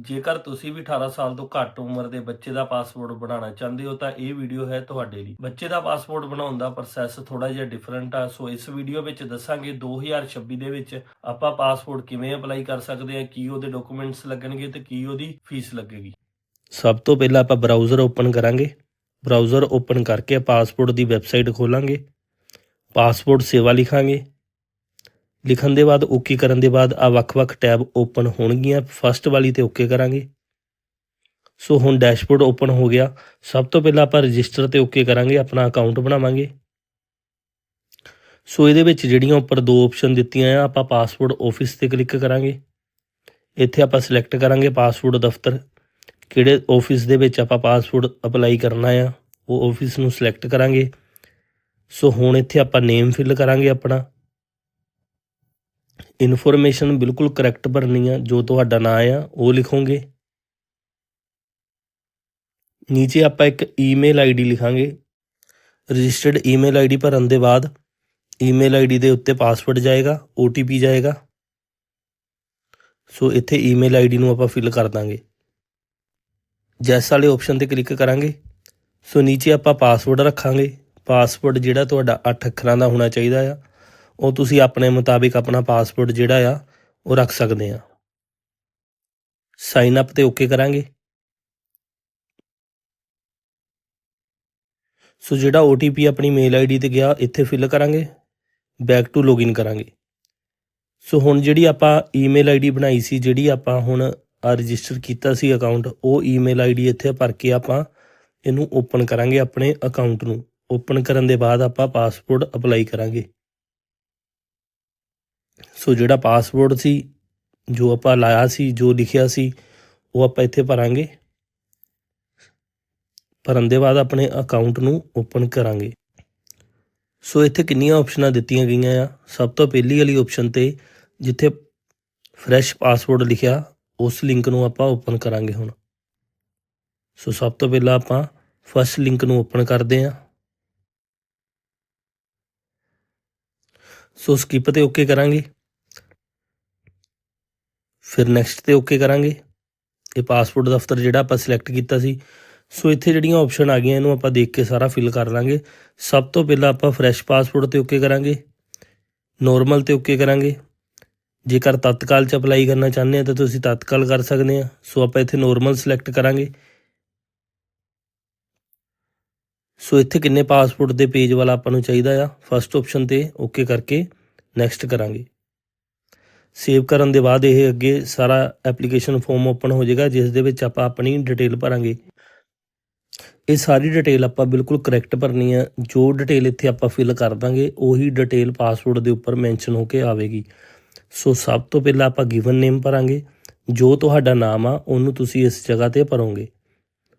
ਜੇਕਰ ਤੁਸੀਂ ਵੀ 18 ਸਾਲ ਤੋਂ ਘੱਟ ਉਮਰ ਦੇ ਬੱਚੇ ਦਾ ਪਾਸਪੋਰਟ ਬਣਾਉਣਾ ਚਾਹੁੰਦੇ ਹੋ ਤਾਂ ਇਹ ਵੀਡੀਓ ਹੈ ਤੁਹਾਡੇ ਲਈ। ਬੱਚੇ ਦਾ ਪਾਸਪੋਰਟ ਬਣਾਉਣ ਦਾ ਪ੍ਰੋਸੈਸ ਥੋੜਾ ਜਿਹਾ ਡਿਫਰੈਂਟ ਆ। ਸੋ ਇਸ ਵੀਡੀਓ ਵਿੱਚ ਦੱਸਾਂਗੇ 2026 ਦੇ ਵਿੱਚ ਆਪਾਂ ਪਾਸਪੋਰਟ ਕਿਵੇਂ ਅਪਲਾਈ ਕਰ ਸਕਦੇ ਹਾਂ, ਕੀ ਉਹਦੇ ਡਾਕੂਮੈਂਟਸ ਲੱਗਣਗੇ ਤੇ ਕੀ ਉਹਦੀ ਫੀਸ ਲੱਗੇਗੀ। ਸਭ ਤੋਂ ਪਹਿਲਾਂ ਆਪਾਂ ਬਰਾਊਜ਼ਰ ਓਪਨ ਕਰਾਂਗੇ। ਬਰਾਊਜ਼ਰ ਓਪਨ ਕਰਕੇ ਪਾਸਪੋਰਟ ਦੀ ਵੈਬਸਾਈਟ ਖੋਲਾਂਗੇ। ਪਾਸਪੋਰਟ ਸੇਵਾ ਲਿਖਾਂਗੇ। ਲਿਖਣ ਦੇ ਬਾਅਦ, ਓਕੇ ਕਰਨ ਦੇ ਬਾਅਦ ਆ ਵੱਖ-ਵੱਖ ਟੈਬ ਓਪਨ ਹੋਣਗੀਆਂ। ਫਸਟ ਵਾਲੀ ਤੇ ਓਕੇ ਕਰਾਂਗੇ। ਸੋ ਹੁਣ ਡੈਸ਼ਬੋਰਡ ਓਪਨ ਹੋ ਗਿਆ। ਸਭ ਤੋਂ ਪਹਿਲਾਂ ਆਪਾਂ ਰਜਿਸਟਰ ਤੇ ਓਕੇ ਕਰਾਂਗੇ, ਆਪਣਾ ਅਕਾਊਂਟ ਬਣਾਵਾਂਗੇ। ਸੋ ਇਹਦੇ ਵਿੱਚ ਜਿਹੜੀਆਂ ਉੱਪਰ ਦੋ ਆਪਸ਼ਨ ਦਿੱਤੀਆਂ ਆ, ਆਪਾਂ ਪਾਸਪੋਰਟ ਆਫਿਸ ਤੇ ਕਲਿੱਕ ਕਰਾਂਗੇ। ਇੱਥੇ ਆਪਾਂ ਸਿਲੈਕਟ ਕਰਾਂਗੇ ਪਾਸਪੋਰਟ ਦਫ਼ਤਰ। ਕਿਹੜੇ ਆਫਿਸ ਦੇ ਵਿੱਚ ਆਪਾਂ ਪਾਸਪੋਰਟ ਅਪਲਾਈ ਕਰਨਾ ਆ, ਉਹ ਆਫਿਸ ਨੂੰ ਸਿਲੈਕਟ ਕਰਾਂਗੇ। ਸੋ ਹੁਣ ਇੱਥੇ ਆਪਾਂ ਨੇਮ ਫਿਲ ਕਰਾਂਗੇ ਆਪਣਾ। ਇਨਫੋਰਮੇਸ਼ਨ ਬਿਲਕੁਲ ਕਰੈਕਟ ਭਰਨੀ ਆ, ਜੋ ਤੁਹਾਡਾ ਨਾਂ ਆ, ਉਹ ਲਿਖੋਗੇ। ਨੀਚੇ ਆਪਾਂ ਇੱਕ ਈਮੇਲ ਆਈਡੀ ਲਿਖਾਂਗੇ। ਰਜਿਸਟਰਡ ਈਮੇਲ ਆਈਡੀ ਭਰਨ ਦੇ ਬਾਅਦ ਈਮੇਲ ਆਈਡੀ ਦੇ ਉੱਤੇ ਪਾਸਵਰਡ ਜਾਏਗਾ OTP ਜਾਏਗਾ। ਸੋ ਇੱਥੇ ਈਮੇਲ ਆਈਡੀ ਨੂੰ ਆਪਾਂ ਫਿਲ ਕਰ ਦਾਂਗੇ। ਜੈਸ ਵਾਲੇ ਆਪਸ਼ਨ ਤੇ ਕਲਿੱਕ ਕਰਾਂਗੇ। ਸੋ ਨੀਚੇ ਆਪਾਂ ਪਾਸਵਰਡ ਰੱਖਾਂਗੇ। ਪਾਸਵਰਡ ਜਿਹੜਾ ਤੁਹਾਡਾ 8 ਅੱਖਰਾਂ ਦਾ ਹੋਣਾ ਚਾਹੀਦਾ ਆ। ਉਹ ਤੁਸੀਂ ਆਪਣੇ ਮੁਤਾਬਿਕ ਆਪਣਾ ਪਾਸਪੋਰਟ ਜਿਹੜਾ ਆ, ਉਹ ਰੱਖ ਸਕਦੇ ਆ। ਸਾਈਨ ਅਪ ਤੇ ਓਕੇ ਕਰਾਂਗੇ। ਸੋ ਜਿਹੜਾ OTP ਆਪਣੀ ਮੇਲ ਆਈਡੀ ਤੇ ਗਿਆ, ਇੱਥੇ ਫਿਲ ਕਰਾਂਗੇ। ਬੈਕ ਟੂ ਲੌਗਇਨ ਕਰਾਂਗੇ। ਸੋ ਹੁਣ ਜਿਹੜੀ ਆਪਾਂ ਈਮੇਲ ਆਈਡੀ ਬਣਾਈ ਸੀ, ਜਿਹੜੀ ਆਪਾਂ ਹੁਣ ਰਜਿਸਟਰ ਕੀਤਾ ਸੀ ਅਕਾਊਂਟ ਉਹ ਈਮੇਲ ਆਈਡੀ ਇੱਥੇ ਭਰ ਕੇ ਆਪਾਂ ਇਹਨੂੰ ਓਪਨ ਕਰਾਂਗੇ ਆਪਣੇ ਅਕਾਊਂਟ ਨੂੰ। ਓਪਨ ਕਰਨ ਦੇ ਬਾਅਦ ਆਪਾਂ ਪਾਸਪੋਰਟ ਅਪਲਾਈ ਕਰਾਂਗੇ। ਸੋ ਜਿਹੜਾ ਪਾਸਵਰਡ ਸੀ, ਜੋ ਆਪਾਂ ਲਾਇਆ ਸੀ, ਜੋ ਲਿਖਿਆ ਸੀ, ਉਹ ਆਪਾਂ ਇੱਥੇ ਭਰਾਂਗੇ। ਭਰਨ ਦੇ ਬਾਅਦ ਆਪਣੇ ਅਕਾਊਂਟ ਨੂੰ ਓਪਨ ਕਰਾਂਗੇ। ਸੋ ਇੱਥੇ ਕਿੰਨੀਆਂ ਆਪਸ਼ਨਾਂ ਦਿੱਤੀਆਂ ਗਈਆਂ ਆ। ਸਭ ਤੋਂ ਪਹਿਲੀ ਵਾਲੀ ਆਪਸ਼ਨ ਤੇ ਜਿੱਥੇ ਫਰੈਸ਼ ਪਾਸਵਰਡ ਲਿਖਿਆ, ਉਸ ਲਿੰਕ ਨੂੰ ਆਪਾਂ ਓਪਨ ਕਰਾਂਗੇ ਹੁਣ। ਸੋ ਸਭ ਤੋਂ ਪਹਿਲਾਂ ਆਪਾਂ ਫਸਟ ਲਿੰਕ ਨੂੰ ਓਪਨ ਕਰਦੇ ਹਾਂ। ਸੋ ਸਕਿਪ ਤੇ ਓਕੇ ਕਰਾਂਗੇ। ਫਿਰ ਨੈਕਸਟ ਤੇ ਓਕੇ ਕਰਾਂਗੇ। ਇਹ ਪਾਸਪੋਰਟ ਦਫ਼ਤਰ ਜਿਹੜਾ ਆਪਾਂ ਸਿਲੈਕਟ ਕੀਤਾ ਸੀ। ਸੋ ਇੱਥੇ ਜਿਹੜੀਆਂ ਆਪਸ਼ਨ ਆ ਗਈਆਂ, ਇਹਨੂੰ ਆਪਾਂ ਦੇਖ ਕੇ ਸਾਰਾ ਫਿਲ ਕਰ ਲਾਂਗੇ। ਸਭ ਤੋਂ ਪਹਿਲਾਂ ਆਪਾਂ ਫਰੈਸ਼ ਪਾਸਪੋਰਟ ਤੇ ਓਕੇ ਕਰਾਂਗੇ। ਨੋਰਮਲ ਤੇ ਓਕੇ ਕਰਾਂਗੇ। ਜੇਕਰ ਤਤਕਾਲ ਚ ਅਪਲਾਈ ਕਰਨਾ ਚਾਹੁੰਦੇ ਆ, ਤਾਂ ਤੁਸੀਂ ਤਤਕਾਲ ਕਰ ਸਕਦੇ ਆ। ਸੋ ਆਪਾਂ ਇੱਥੇ ਨੋਰਮਲ ਸਿਲੈਕਟ ਕਰਾਂਗੇ। ਸੋ ਇੱਥੇ ਕਿੰਨੇ ਪਾਸਪੋਰਟ ਦੇ ਪੇਜ ਵਾਲਾ ਆਪਾਂ ਨੂੰ ਚਾਹੀਦਾ ਆ? ਫਸਟ ਆਪਸ਼ਨ ਤੇ ਓਕੇ ਕਰਕੇ ਨੈਕਸਟ ਕਰਾਂਗੇ। ਸੇਵ ਕਰਨ ਦੇ ਬਾਅਦ ਇਹ ਅੱਗੇ ਸਾਰਾ ਐਪਲੀਕੇਸ਼ਨ ਫਾਰਮ ਓਪਨ ਹੋ ਜਾਏਗਾ, ਜਿਸ ਦੇ ਵਿੱਚ ਆਪਾਂ ਆਪਣੀ ਡਿਟੇਲ ਭਰਾਂਗੇ। ਇਹ ਸਾਰੀ ਡਿਟੇਲ ਆਪਾਂ ਬਿਲਕੁਲ ਕਰੈਕਟ ਭਰਨੀ ਆ। ਜੋ ਡਿਟੇਲ ਇੱਥੇ ਆਪਾਂ ਫਿਲ ਕਰ ਦਾਂਗੇ, ਉਹੀ ਡਿਟੇਲ ਪਾਸਵਰਡ ਦੇ ਉੱਪਰ ਮੈਂਸ਼ਨ ਹੋ ਕੇ ਆਵੇਗੀ। ਸੋ ਸਭ ਤੋਂ ਪਹਿਲਾਂ ਆਪਾਂ ਗਿਵਨ ਨੇਮ ਭਰਾਂਗੇ। ਜੋ ਤੁਹਾਡਾ ਨਾਮ ਆ, ਉਹਨੂੰ ਤੁਸੀਂ ਇਸ ਜਗ੍ਹਾ ਤੇ ਭਰੋਗੇ।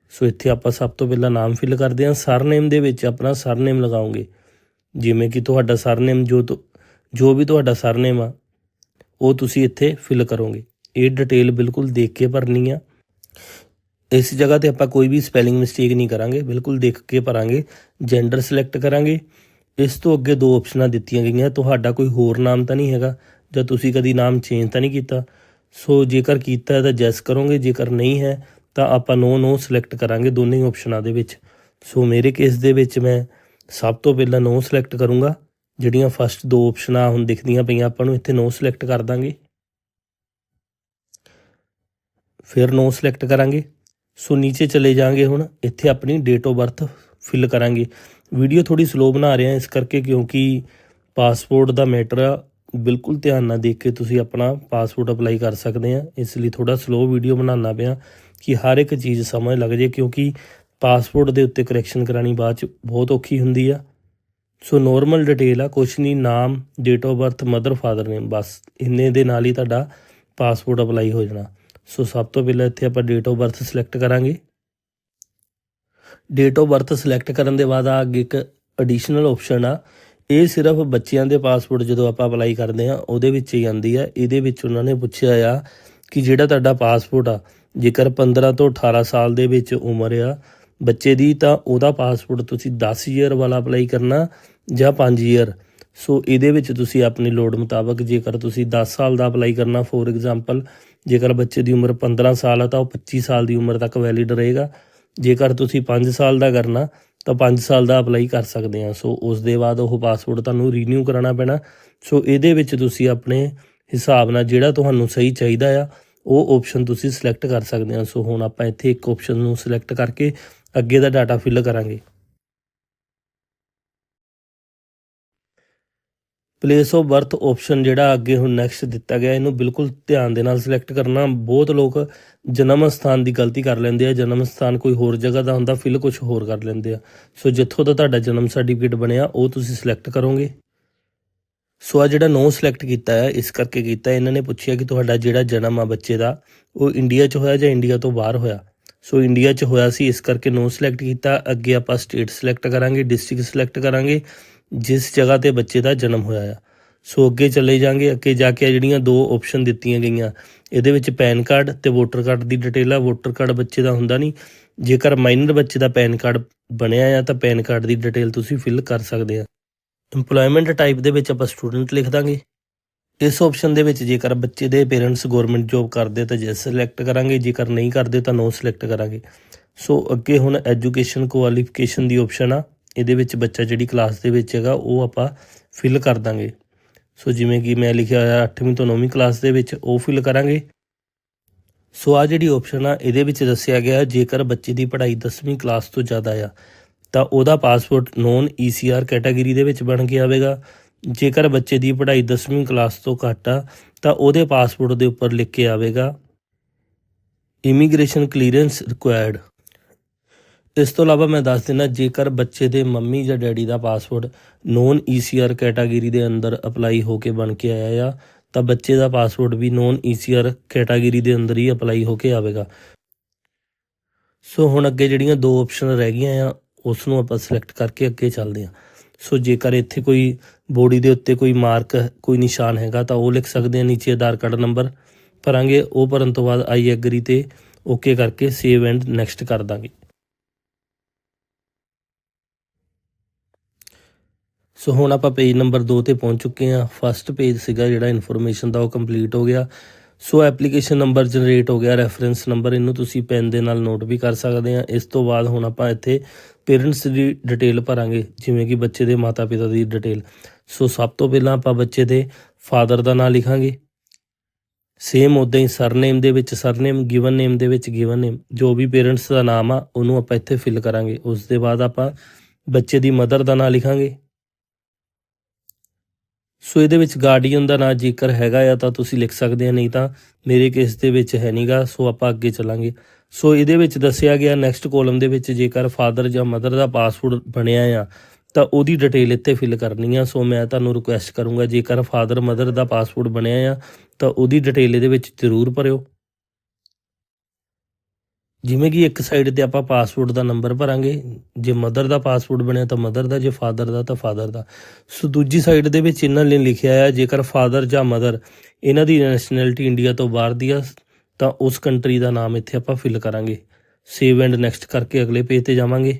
ਸੋ ਇੱਥੇ ਆਪਾਂ ਸਭ ਤੋਂ ਪਹਿਲਾਂ ਨਾਮ ਫਿਲ ਕਰਦੇ ਹਾਂ। ਸਰਨੇਮ ਦੇ ਵਿੱਚ ਆਪਣਾ ਸਰਨੇਮ ਲਗਾਓਗੇ ਜਿਵੇਂ ਕਿ ਤੁਹਾਡਾ ਸਰਨੇਮ ਜੋ ਤੁ- ਜੋ ਵੀ ਤੁਹਾਡਾ ਸਰਨੇਮ ਆ ਉਹ ਤੁਸੀਂ ਇੱਥੇ ਫਿਲ ਕਰੋਗੇ। ਇਹ ਡਿਟੇਲ ਬਿਲਕੁਲ ਦੇਖ ਕੇ ਭਰਨੀ ਆ। ਇਸ ਜਗ੍ਹਾ ਤੇ ਆਪਾਂ ਕੋਈ ਵੀ ਸਪੈਲਿੰਗ ਮਿਸਟੇਕ ਨਹੀਂ ਕਰਾਂਗੇ, ਬਿਲਕੁਲ ਦੇਖ ਕੇ ਭਰਾਂਗੇ ਜੈਂਡਰ ਸਿਲੈਕਟ ਕਰਾਂਗੇ। ਇਸ ਤੋਂ ਅੱਗੇ ਦੋ ਆਪਸ਼ਨਾਂ ਦਿੱਤੀਆਂ ਗਈਆਂ, ਤੁਹਾਡਾ ਕੋਈ ਹੋਰ ਨਾਮ ਤਾਂ ਨਹੀਂ ਹੈਗਾ, ਜਾਂ ਤੁਸੀਂ ਕਦੀ ਨਾਮ ਚੇਂਜ ਤਾਂ ਨਹੀਂ ਕੀਤਾ। ਸੋ ਜੇਕਰ ਕੀਤਾ ਤਾਂ ਜੈਸ ਕਰੋਗੇ, ਜੇਕਰ ਨਹੀਂ ਹੈ, ਤਾਂ ਆਪਾਂ ਨੋ ਨੋ ਸਿਲੈਕਟ ਕਰਾਂਗੇ ਦੋਨੇ ਹੀ ਆਪਸ਼ਨਾਂ ਦੇ ਵਿੱਚ। ਸੋ ਮੇਰੇ ਕੇਸ ਦੇ ਵਿੱਚ ਮੈਂ ਸਭ ਤੋਂ ਪਹਿਲਾਂ ਨੋ ਸਿਲੈਕਟ ਕਰੂੰਗਾ। ਜਿਹੜੀਆਂ ਫਸਟ ਦੋ ਆਪਸ਼ਨਾਂ ਹੁਣ ਦਿਖਦੀਆਂ ਪਈਆਂ, ਆਪਾਂ ਨੂੰ ਇੱਥੇ ਨੋ ਸਿਲੈਕਟ ਕਰ ਦਾਂਗੇ। ਫਿਰ ਨੋ ਸਿਲੈਕਟ ਕਰਾਂਗੇ। ਸੋ ਨੀਚੇ ਚਲੇ ਜਾਾਂਗੇ ਹੁਣ, ਇੱਥੇ ਆਪਣੀ ਡੇਟ ਆਫ ਬਰਥ ਫਿਲ ਕਰਾਂਗੇ। ਵੀਡੀਓ ਥੋੜੀ ਸਲੋ ਬਣਾ ਰਹੇ ਹਾਂ ਇਸ ਕਰਕੇ, ਕਿਉਂਕਿ ਪਾਸਪੋਰਟ ਦਾ ਮੈਟਰ ਆ, ਬਿਲਕੁਲ ਧਿਆਨ ਨਾਲ ਦੇਖ ਕੇ ਤੁਸੀਂ ਆਪਣਾ ਪਾਸਪੋਰਟ ਅਪਲਾਈ ਕਰ ਸਕਦੇ ਆ ਇਸ ਲਈ ਥੋੜਾ ਸਲੋ ਵੀਡੀਓ ਬਣਾਉਣਾ ਪਿਆ ਕਿ ਹਰ ਇੱਕ ਚੀਜ਼ ਸਮਝ ਲੱਗ ਜੇ, ਕਿਉਂਕਿ ਪਾਸਪੋਰਟ ਦੇ ਉੱਤੇ ਕਰੈਕਸ਼ਨ ਕਰਾਣੀ ਬਾਅਦ ਚ ਬਹੁਤ ਔਖੀ ਹੁੰਦੀ ਆ। ਸੋ ਨੋਰਮਲ ਡਿਟੇਲ ਆ, ਕੁਛ ਨਹੀਂ ਨਾਮ date of birth mother father name ਬਸ ਇੰਨੇ ਦੇ ਨਾਲ ਹੀ ਤੁਹਾਡਾ ਪਾਸਪੋਰਟ ਅਪਲਾਈ ਹੋ ਜਾਣਾ। ਸੋ ਸਭ ਤੋਂ ਪਹਿਲਾਂ ਇੱਥੇ ਆਪਾਂ ਡੇਟ ਆਫ ਬਰਥ ਸਿਲੈਕਟ ਕਰਾਂਗੇ। ਡੇਟ ਆਫ ਬਰਥ ਸਿਲੈਕਟ ਕਰਨ ਦੇ ਬਾਅਦ ਆ ਅੱਗੇ ਇੱਕ ਐਡੀਸ਼ਨਲ ਆਪਸ਼ਨ ਆ। ਇਹ ਸਿਰਫ ਬੱਚਿਆਂ ਦੇ ਪਾਸਪੋਰਟ ਜਦੋਂ ਆਪਾਂ ਅਪਲਾਈ ਕਰਦੇ ਆ ਉਹਦੇ ਵਿੱਚ ਹੀ ਆਉਂਦੀ ਆ। ਇਹਦੇ ਵਿੱਚ ਉਹਨਾਂ ਨੇ ਪੁੱਛਿਆ ਆ ਕਿ ਜਿਹੜਾ ਤੁਹਾਡਾ ਪਾਸਪੋਰਟ ਆ, ਜੇਕਰ 15 ਤੋਂ 18 ਸਾਲ ਦੇ ਵਿੱਚ ਉਮਰ ਆ, ਬੱਚੇ ਦੀ ਤਾਂ ਉਹਦਾ ਪਾਸਪੋਰਟ ਤੁਸੀਂ 10 ਈਅਰ ਵਾਲਾ ਅਪਲਾਈ ਕਰਨਾ। ਜਾਂ 5 ਈਅਰ ਸੋ ਇਹਦੇ ਵਿੱਚ ਤੁਸੀਂ ਆਪਣੀ ਲੋੜ ਮੁਤਾਬਕ ਜੇਕਰ ਤੁਸੀਂ 10 ਸਾਲ ਦਾ ਅਪਲਾਈ ਕਰਨਾ ਫੋਰ ਐਗਜ਼ਾਮਪਲ ਜੇਕਰ ਬੱਚੇ ਦੀ ਉਮਰ 15 ਸਾਲ ਹੈ ਤਾਂ ਉਹ 25 ਸਾਲ ਦੀ ਉਮਰ ਤੱਕ ਵੈਲਿਡ ਰਹੇਗਾ। ਜੇਕਰ ਤੁਸੀਂ 5 ਸਾਲ ਦਾ ਕਰਨਾ, ਤਾਂ 5 ਸਾਲ ਦਾ ਅਪਲਾਈ ਕਰ ਸਕਦੇ ਆ। ਸੋ ਉਸ ਦੇ ਬਾਅਦ ਉਹ ਪਾਸਪੋਰਟ ਤੁਹਾਨੂੰ ਰੀਨਿਊ ਕਰਾਉਣਾ ਪੈਣਾ। ਸੋ ਇਹਦੇ ਵਿੱਚ ਤੁਸੀਂ ਆਪਣੇ ਹਿਸਾਬ ਨਾਲ ਜਿਹੜਾ ਤੁਹਾਨੂੰ ਸਹੀ ਚਾਹੀਦਾ ਆ, ਉਹ ਆਪਸ਼ਨ ਤੁਸੀਂ ਸਿਲੈਕਟ ਕਰ ਸਕਦੇ ਆ। ਸੋ ਹੁਣ ਆਪਾਂ ਇੱਥੇ ਇੱਕ ਆਪਸ਼ਨ ਨੂੰ ਸਿਲੈਕਟ ਕਰਕੇ ਅੱਗੇ ਦਾ ਡਾਟਾ ਫਿਲ ਕਰਾਂਗੇ। ਪਲੇਸ ਆਫ ਬਰਥ ਆਪਸ਼ਨ ਜਿਹੜਾ ਅੱਗੇ ਹੁਣ ਨੈਕਸਟ ਦਿੱਤਾ ਗਿਆ, ਇਹਨੂੰ ਬਿਲਕੁਲ ਧਿਆਨ ਦੇ ਨਾਲ ਸਿਲੈਕਟ ਕਰਨਾ। ਬਹੁਤ ਲੋਕ ਜਨਮ ਸਥਾਨ ਦੀ ਗਲਤੀ ਕਰ ਲੈਂਦੇ ਆ। ਜਨਮ ਸਥਾਨ ਕੋਈ ਹੋਰ ਜਗ੍ਹਾ ਦਾ ਹੁੰਦਾ ਫਿਲ ਕੁਝ ਹੋਰ ਕਰ ਲੈਂਦੇ ਆ। ਸੋ ਜਿੱਥੋਂ ਦਾ ਤੁਹਾਡਾ ਜਨਮ ਸਰਟੀਫਿਕੇਟ ਬਣਿਆ, ਉਹ ਤੁਸੀਂ ਸਿਲੈਕਟ ਕਰੋਗੇ। ਸੋ ਆ ਜਿਹੜਾ ਨੋ ਸਿਲੈਕਟ ਕੀਤਾ ਹੈ, ਇਸ ਕਰਕੇ ਕੀਤਾ। ਇਹਨਾਂ ਨੇ ਪੁੱਛਿਆ ਕਿ ਤੁਹਾਡਾ ਜਿਹੜਾ ਜਨਮ ਆ ਬੱਚੇ ਦਾ, ਉਹ ਇੰਡੀਆ 'ਚ ਹੋਇਆ ਜਾਂ ਇੰਡੀਆ ਤੋਂ ਬਾਹਰ ਹੋਇਆ? ਸੋ ਇੰਡੀਆ 'ਚ ਹੋਇਆ ਸੀ, ਇਸ ਕਰਕੇ ਨੋ ਸਿਲੈਕਟ ਕੀਤਾ। ਅੱਗੇ ਆਪਾਂ ਸਟੇਟ ਸਿਲੈਕਟ ਕਰਾਂਗੇ ਡਿਸਟ੍ਰਿਕਟ ਸਿਲੈਕਟ ਕਰਾਂਗੇ। ਜਿਸ ਜਗ੍ਹਾ ਤੇ ਬੱਚੇ ਦਾ ਜਨਮ ਹੋਇਆ ਆ। ਸੋ ਅੱਗੇ ਚਲੇ ਜਾਾਂਗੇ। ਅੱਗੇ ਜਾ ਕੇ ਆਹ ਜਿਹੜੀਆਂ ਦੋ ਆਪਸ਼ਨ ਦਿੱਤੀਆਂ ਗਈਆਂ। ਇਹਦੇ ਵਿੱਚ ਪੈਨ ਕਾਰਡ ਤੇ ਵੋਟਰ ਕਾਰਡ ਦੀ ਡਿਟੇਲ ਆ। ਵੋਟਰ ਕਾਰਡ ਬੱਚੇ ਦਾ ਹੁੰਦਾ ਨਹੀਂ। ਜੇਕਰ ਮਾਈਨਰ ਬੱਚੇ ਦਾ ਪੈਨ ਕਾਰਡ ਬਣਿਆ ਆ, ਤਾਂ ਪੈਨ ਕਾਰਡ ਦੀ ਡਿਟੇਲ ਤੁਸੀਂ ਫਿਲ ਕਰ ਸਕਦੇ ਆ। EMPLOYMENT ਟਾਈਪ ਦੇ ਵਿੱਚ ਆਪਾਂ ਸਟੂਡੈਂਟ ਲਿਖ ਦਾਂਗੇ। ਇਸ ਆਪਸ਼ਨ ਦੇ ਵਿੱਚ ਜੇਕਰ ਬੱਚੇ ਦੇ ਪੇਰੈਂਟਸ ਗਵਰਨਮੈਂਟ ਜੋਬ ਕਰਦੇ ਤਾਂ ਜੈਸ ਸਿਲੈਕਟ ਕਰਾਂਗੇ। ਜੇਕਰ ਨਹੀਂ ਕਰਦੇ ਤਾਂ ਨੋ ਸਿਲੈਕਟ ਕਰਾਂਗੇ। ਸੋ ਅੱਗੇ ਹੁਣ ਐਜੂਕੇਸ਼ਨ ਕੁਆਲੀਫਿਕੇਸ਼ਨ ਦੀ ਆਪਸ਼ਨ ਆ। ਇਹਦੇ ਵਿੱਚ ਬੱਚਾ ਜਿਹੜੀ ਕਲਾਸ ਦੇ ਵਿੱਚ ਹੈਗਾ, ਉਹ ਆਪਾਂ ਫਿਲ ਕਰ ਦਾਂਗੇ। ਸੋ ਜਿਵੇਂ ਕਿ ਮੈਂ ਲਿਖਿਆ ਹੋਇਆ 8ਵੀਂ ਤੋਂ 9ਵੀਂ ਕਲਾਸ ਦੇ ਵਿੱਚ, ਉਹ ਫਿਲ ਕਰਾਂਗੇ। ਸੋ ਆ ਜਿਹੜੀ ਆਪਸ਼ਨ ਆ, ਇਹਦੇ ਵਿੱਚ ਦੱਸਿਆ ਗਿਆ, ਜੇਕਰ ਬੱਚੇ ਦੀ ਪੜ੍ਹਾਈ 10ਵੀਂ ਕਲਾਸ ਤੋਂ ਜ਼ਿਆਦਾ ਆ, ਤਾਂ ਉਹਦਾ ਪਾਸਪੋਰਟ ਨੋਨ ECR ਕੈਟਾਗਰੀ ਦੇ ਵਿੱਚ ਬਣ ਕੇ ਆਵੇਗਾ। ਜੇਕਰ ਬੱਚੇ ਦੀ ਪੜ੍ਹਾਈ 10ਵੀਂ ਕਲਾਸ ਤੋਂ ਘੱਟ ਆ, ਤਾਂ ਉਹਦੇ ਪਾਸਪੋਰਟ ਦੇ ਉੱਪਰ ਲਿਖ ਕੇ ਆਵੇਗਾ। ਇਮੀਗ੍ਰੇਸ਼ਨ ਕਲੀਅਰੈਂਸ ਰਿਕੁਆਇਰਡ ਇਸ ਤੋਂ ਇਲਾਵਾ ਮੈਂ ਦੱਸ ਦਿੰਦਾ, ਜੇਕਰ ਬੱਚੇ ਦੇ ਮੰਮੀ ਜਾਂ ਡੈਡੀ ਦਾ ਪਾਸਪੋਰਟ ਨੋਨ ECR ਕੈਟਾਗਰੀ ਦੇ ਅੰਦਰ ਅਪਲਾਈ ਹੋ ਕੇ ਬਣ ਕੇ ਆਇਆ ਆ, ਤਾਂ ਬੱਚੇ ਦਾ ਪਾਸਪੋਰਟ ਵੀ ਨੋਨ ECR ਕੈਟਾਗਰੀ ਦੇ ਅੰਦਰ ਹੀ ਅਪਲਾਈ ਹੋ ਕੇ ਆਵੇਗਾ। ਸੋ ਹੁਣ ਅੱਗੇ ਜਿਹੜੀਆਂ ਦੋ ਆਪਸ਼ਨ ਰਹਿ ਗਈਆਂ ਆ ਉਸ ਨੂੰ ਆਪਾਂ ਸਿਲੈਕਟ ਕਰਕੇ ਅੱਗੇ ਚੱਲਦੇ ਹਾਂ। ਸੋ ਜੇਕਰ ਇੱਥੇ ਕੋਈ ਬੋਡੀ ਦੇ ਉੱਤੇ ਕੋਈ ਮਾਰਕ ਕੋਈ ਨਿਸ਼ਾਨ ਹੈਗਾ, ਤਾਂ ਉਹ ਲਿਖ ਸਕਦੇ ਆ ਨੀਚੇ ਆਧਾਰ ਕਾਰਡ ਨੰਬਰ ਭਰਾਂਗੇ, ਉਹ ਭਰਨ ਤੋਂ ਬਾਅਦ ਆਈ ਐਗਰੀ ਤੇ ਓਕੇ ਕਰਕੇ ਸੇਵ ਐਂਡ ਨੈਕਸਟ ਕਰ ਦਾਂਗੇ। ਸੋ ਹੁਣ ਆਪਾਂ ਪੇਜ ਨੰਬਰ 2 ਤੇ ਪਹੁੰਚ ਚੁੱਕੇ ਹਾਂ। ਫਸਟ ਪੇਜ ਸੀਗਾ ਜਿਹੜਾ ਇਨਫੋਰਮੇਸ਼ਨ ਦਾ, ਉਹ ਕੰਪਲੀਟ ਹੋ ਗਿਆ। ਸੋ ਐਪਲੀਕੇਸ਼ਨ ਨੰਬਰ ਜਨਰੇਟ ਹੋ ਗਿਆ ਰੈਫਰੈਂਸ ਨੰਬਰ ਇਹਨੂੰ ਤੁਸੀਂ ਪੈਨ ਦੇ ਨਾਲ ਨੋਟ ਵੀ ਕਰ ਸਕਦੇ ਆ ਇਸ ਤੋਂ ਬਾਅਦ ਹੁਣ ਆਪਾਂ ਇੱਥੇ ਪੇਰੈਂਟਸ ਦੀ ਡਿਟੇਲ ਭਰਾਂਗੇ, ਜਿਵੇਂ ਕਿ ਬੱਚੇ ਦੇ ਮਾਤਾ-ਪਿਤਾ ਦੀ ਡਿਟੇਲ ਸੋ ਸਭ ਤੋਂ ਪਹਿਲਾਂ ਆਪਾਂ ਬੱਚੇ ਦੇ ਫਾਦਰ ਦਾ ਨਾਮ ਲਿਖਾਂਗੇ। ਸੇਮ ਉਦਾਂ ਹੀ ਸਰਨੇਮ ਦੇ ਵਿੱਚ ਸਰਨੇਮ ਗਿਵਨ ਨੇਮ ਦੇ ਵਿੱਚ ਗਿਵਨ ਨੇਮ ਜੋ ਵੀ ਪੇਰੈਂਟਸ ਦਾ ਨਾਮ ਆ, ਉਹਨੂੰ ਆਪਾਂ ਇੱਥੇ ਫਿਲ ਕਰਾਂਗੇ। ਉਸ ਦੇ ਬਾਅਦ ਆਪਾਂ ਬੱਚੇ ਦੀ ਮਦਰ ਦਾ ਨਾਮ ਲਿਖਾਂਗੇ। ਸੋ ਇਹਦੇ ਵਿੱਚ ਗਾਰਡੀਅਨ ਦਾ ਨਾਂ ਜੇਕਰ ਹੈਗਾ ਆ ਤਾਂ ਤੁਸੀਂ ਲਿਖ ਸਕਦੇ ਆ, ਨਹੀਂ ਤਾਂ ਮੇਰੇ ਕੇਸ ਦੇ ਵਿੱਚ ਹੈ ਨਹੀਂਗਾ ਸੋ ਆਪਾਂ ਅੱਗੇ ਚੱਲਾਂਗੇ। ਸੋ ਇਹਦੇ ਵਿੱਚ ਦੱਸਿਆ ਗਿਆ ਨੈਕਸਟ ਕਾਲਮ ਦੇ ਵਿੱਚ ਜੇਕਰ ਫਾਦਰ ਜਾਂ ਮਦਰ ਦਾ ਪਾਸਪੋਰਟ ਬਣਿਆ ਆ, ਤਾਂ ਉਹਦੀ ਡਿਟੇਲ ਇੱਥੇ ਫਿਲ ਕਰਨੀ ਆ। ਸੋ ਮੈਂ ਤੁਹਾਨੂੰ ਰਿਕੁਐਸਟ ਕਰੂੰਗਾ, ਜੇਕਰ ਫਾਦਰ ਮਦਰ ਦਾ ਪਾਸਪੋਰਟ ਬਣਿਆ ਆ, ਤਾਂ ਉਹਦੀ ਡਿਟੇਲ ਇਹਦੇ ਵਿੱਚ ਜ਼ਰੂਰ ਭਰਿਓ। ਜਿਵੇਂ ਕਿ ਇੱਕ ਸਾਈਡ ਤੇ ਆਪਾਂ ਪਾਸਪੋਰਟ ਦਾ ਨੰਬਰ ਭਰਾਂਗੇ, ਜੇ ਮਦਰ ਦਾ ਪਾਸਪੋਰਟ ਬਣਿਆ ਤਾਂ ਮਦਰ ਦਾ, ਜੇ ਫਾਦਰ ਦਾ ਤਾਂ ਫਾਦਰ ਦਾ। ਸੋ ਦੂਜੀ ਸਾਈਡ ਦੇ ਵਿੱਚ ਇਹਨਾਂ ਨੇ ਲਿਖਿਆ ਹੈ ਜੇਕਰ ਫਾਦਰ ਜਾਂ ਮਦਰ ਇਹਨਾਂ ਦੀ ਨੈਸ਼ਨੈਲਿਟੀ ਇੰਡੀਆ ਤੋਂ ਬਾਹਰ ਦੀ ਆ, ਤਾਂ ਉਸ ਕੰਟਰੀ ਦਾ ਨਾਮ ਇੱਥੇ ਆਪਾਂ ਫਿਲ ਕਰਾਂਗੇ। ਸੇਵ ਐਂਡ ਨੈਕਸਟ ਕਰਕੇ ਅਗਲੇ ਪੇਜ ਤੇ ਜਾਵਾਂਗੇ।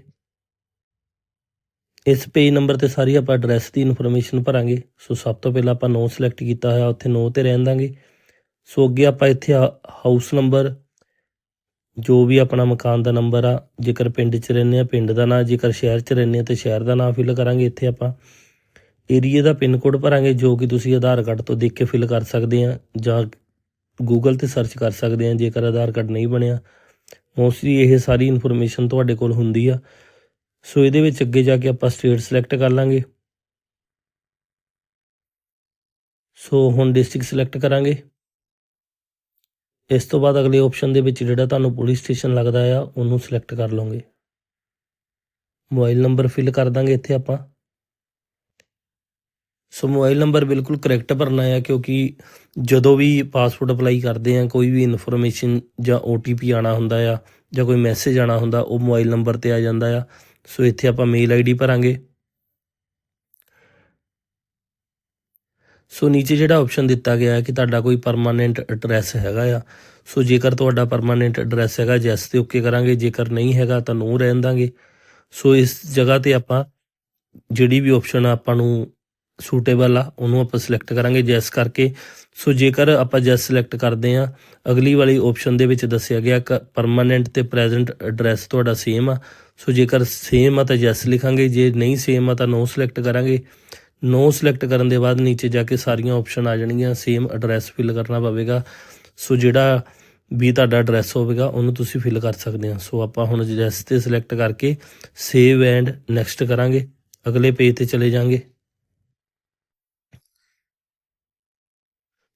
ਇਸ ਪੇਜ ਨੰਬਰ ਤੇ ਸਾਰੀ ਆਪਾਂ ਐਡਰੈਸ ਦੀ ਇਨਫੋਰਮੇਸ਼ਨ ਭਰਾਂਗੇ। ਸੋ ਸਭ ਤੋਂ ਪਹਿਲਾਂ ਆਪਾਂ ਨੋ ਸਿਲੈਕਟ ਕੀਤਾ ਹੋਇਆ, ਉੱਥੇ ਨੋ ਤੇ ਰਹਿਣ ਦਾਂਗੇ। ਸੋ ਅੱਗੇ ਆਪਾਂ ਇੱਥੇ ਹਾਊਸ ਨੰਬਰ ਜੋ ਵੀ ਆਪਣਾ ਮਕਾਨ ਦਾ ਨੰਬਰ ਆ, ਜੇਕਰ ਪਿੰਡ 'ਚ ਰਹਿੰਦੇ ਆ, ਪਿੰਡ ਦਾ ਨਾਂ, ਜੇਕਰ ਸ਼ਹਿਰ 'ਚ ਰਹਿੰਦੇ ਆ, ਤੇ ਸ਼ਹਿਰ ਦਾ ਨਾਂ ਫਿਲ ਕਰਾਂਗੇ ਇੱਥੇ ਆਪਾਂ। ਏਰੀਆ ਦਾ ਪਿੰਨ ਕੋਡ ਭਰਾਂਗੇ, ਜੋ ਕਿ ਤੁਸੀਂ ਆਧਾਰ ਕਾਰਡ ਤੋਂ ਦੇਖ ਕੇ ਫਿਲ ਕਰ ਸਕਦੇ ਆ, ਜਾਂ ਗੂਗਲ ਤੇ ਸਰਚ ਕਰ ਸਕਦੇ ਆ, ਜੇਕਰ ਆਧਾਰ ਕਾਰਡ ਨਹੀਂ ਬਣਿਆ। ਮੋਸਟਲੀ ਇਹ ਸਾਰੀ ਇਨਫੋਰਮੇਸ਼ਨ ਤੁਹਾਡੇ ਕੋਲ ਹੁੰਦੀ ਆ। ਸੋ ਇਹਦੇ ਵਿੱਚ ਅੱਗੇ ਜਾ ਕੇ ਆਪਾਂ ਸਟੇਟ ਸਿਲੈਕਟ ਕਰ ਲਾਂਗੇ। ਸੋ ਹੁਣ ਡਿਸਟ੍ਰਿਕਟ ਸਿਲੈਕਟ ਕਰਾਂਗੇ। ਇਸ ਤੋਂ ਬਾਅਦ ਅਗਲੇ ਆਪਸ਼ਨ ਦੇ ਵਿੱਚ ਜਿਹੜਾ ਤੁਹਾਨੂੰ ਪੁਲਿਸ ਸਟੇਸ਼ਨ ਲੱਗਦਾ ਆ, ਉਹਨੂੰ ਸਿਲੈਕਟ ਕਰ ਲਓਗੇ। ਮੋਬਾਈਲ ਨੰਬਰ ਫਿਲ ਕਰ ਦਾਂਗੇ ਇੱਥੇ ਆਪਾਂ। ਸੋ ਮੋਬਾਈਲ ਨੰਬਰ ਬਿਲਕੁਲ ਕਰੈਕਟ ਭਰਨਾ ਆ, ਕਿਉਂਕਿ ਜਦੋਂ ਵੀ ਪਾਸਪੋਰਟ ਅਪਲਾਈ ਕਰਦੇ ਆ, ਕੋਈ ਵੀ ਇਨਫੋਰਮੇਸ਼ਨ ਜਾਂ OTP ਆਣਾ ਹੁੰਦਾ ਆ ਜਾਂ ਕੋਈ ਮੈਸੇਜ ਆਣਾ ਹੁੰਦਾ, ਉਹ ਮੋਬਾਈਲ ਨੰਬਰ ਤੇ ਆ ਜਾਂਦਾ ਆ। ਸੋ ਇੱਥੇ ਆਪਾਂ ਮੇਲ ਆਈਡੀ ਭਰਾਂਗੇ। ਸੋ ਨੀਚੇ ਜਿਹੜਾ ਆਪਸ਼ਨ ਦਿੱਤਾ ਗਿਆ ਹੈ ਕਿ ਤੁਹਾਡਾ ਕੋਈ ਪਰਮਾਨੈਂਟ ਐਡਰੈਸ ਹੈਗਾ ਆ। ਸੋ ਜੇਕਰ ਤੁਹਾਡਾ ਪਰਮਾਨੈਂਟ ਐਡਰੈਸ ਹੈਗਾ ਜੈਸ ਤੇ ਓਕੇ ਕਰਾਂਗੇ। ਜੇਕਰ ਨਹੀਂ ਹੈਗਾ, ਤਾਂ ਨੋ ਰਹਿਣ ਦਾਂਗੇ। ਸੋ ਇਸ ਜਗ੍ਹਾ ਤੇ ਆਪਾਂ ਜਿਹੜੀ ਵੀ ਆਪਸ਼ਨ ਆਪਾਂ ਨੂੰ ਸੂਟੇਬਲ ਆ, ਉਹਨੂੰ ਆਪਾਂ ਸਿਲੈਕਟ ਕਰਾਂਗੇ ਜੈਸ ਕਰਕੇ। ਸੋ ਜੇਕਰ ਆਪਾਂ ਜੈਸ ਸਿਲੈਕਟ ਕਰਦੇ ਆ ਅਗਲੀ ਵਾਲੀ ਆਪਸ਼ਨ ਦੇ ਵਿੱਚ ਦੱਸਿਆ ਗਿਆ ਕਿ ਪਰਮਾਨੈਂਟ ਤੇ ਪ੍ਰੈਜ਼ੈਂਟ ਐਡਰੈਸ ਤੁਹਾਡਾ ਸੇਮ ਆ। ਸੋ ਜੇਕਰ ਸੇਮ ਆ ਤਾਂ ਜੈਸ ਲਿਖਾਂਗੇ। ਜੇ ਨਹੀਂ ਸੇਮ ਆ ਤਾਂ ਨੋ ਸਿਲੈਕਟ ਕਰਾਂਗੇ। ਨੋ ਸਿਲੈਕਟ ਕਰਨ ਦੇ ਬਾਅਦ ਨੀਚੇ ਜਾ ਕੇ ਸਾਰੀਆਂ ਆਪਸ਼ਨ ਆ ਜਾਣਗੀਆਂ ਸੇਮ ਐਡਰੈਸ ਫਿਲ ਕਰਨਾ ਪਵੇਗਾ। ਸੋ ਜਿਹੜਾ ਵੀ ਤੁਹਾਡਾ ਐਡਰੈਸ ਹੋਵੇਗਾ, ਉਹਨੂੰ ਤੁਸੀਂ ਫਿਲ ਕਰ ਸਕਦੇ ਆ। ਸੋ ਆਪਾਂ ਹੁਣ ਐਡਰੈਸ ਤੇ ਸਿਲੈਕਟ ਕਰਕੇ ਸੇਵ ਐਂਡ ਨੈਕਸਟ ਕਰਾਂਗੇ। ਅਗਲੇ ਪੇਜ ਤੇ ਚਲੇ ਜਾਾਂਗੇ।